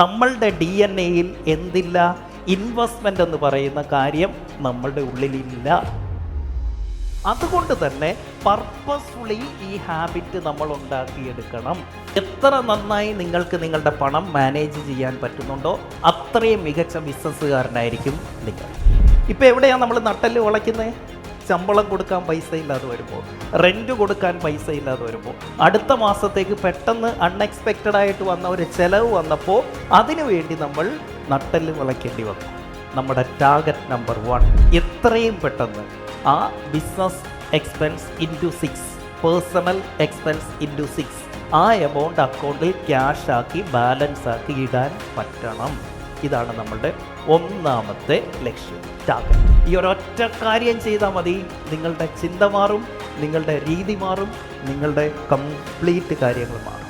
നമ്മളുടെ D N എയിൽ എന്തില്ല? ഇൻവെസ്റ്റ്മെന്റ് എന്ന് പറയുന്ന കാര്യം നമ്മളുടെ ഉള്ളിലില്ല. അതുകൊണ്ട് തന്നെ പർപ്പസ്ഫുള്ളി ഈ ഹാബിറ്റ് നമ്മൾ ഉണ്ടാക്കിയെടുക്കണം. എത്ര നന്നായി നിങ്ങൾക്ക് നിങ്ങളുടെ പണം മാനേജ് ചെയ്യാൻ പറ്റുന്നുണ്ടോ അത്രയും മികച്ച ബിസിനസ്സുകാരനായിരിക്കും നിങ്ങൾ. ഇപ്പോൾ എവിടെയാണ് നമ്മൾ നട്ടൽ ഉളയ്ക്കുന്നത് ശമ്പളം കൊടുക്കാൻ പൈസ ഇല്ലാതെ വരുമ്പോൾ റെന്റ് കൊടുക്കാൻ പൈസ ഇല്ലാതെ വരുമ്പോൾ അടുത്ത മാസത്തേക്ക് പെട്ടെന്ന് അൺഎക്സ്പെക്റ്റഡ് ആയിട്ട് വന്ന ഒരു ചിലവ് വന്നപ്പോൾ അതിനുവേണ്ടി നമ്മൾ നട്ടൽ വിളയ്ക്കേണ്ടി വന്നു. നമ്മുടെ ടാർഗറ്റ് നമ്പർ വൺ എത്രയും പെട്ടെന്ന് ആ business expense into six personal expense into six ആ എമൗണ്ട് അക്കൗണ്ടിൽ ക്യാഷ് ആക്കി ബാലൻസ് ആക്കി ഇടാൻ പറ്റണം. ഇതാണ് നമ്മളുടെ ഒന്നാമത്തെ ലക്ഷ്യം. ടാർഗറ്റ് ഈ ഒരൊറ്റ കാര്യം ചെയ്താൽ മതി. നിങ്ങളുടെ ചിന്ത മാറും നിങ്ങളുടെ രീതി മാറും നിങ്ങളുടെ കംപ്ലീറ്റ് കാര്യങ്ങൾ മാറും.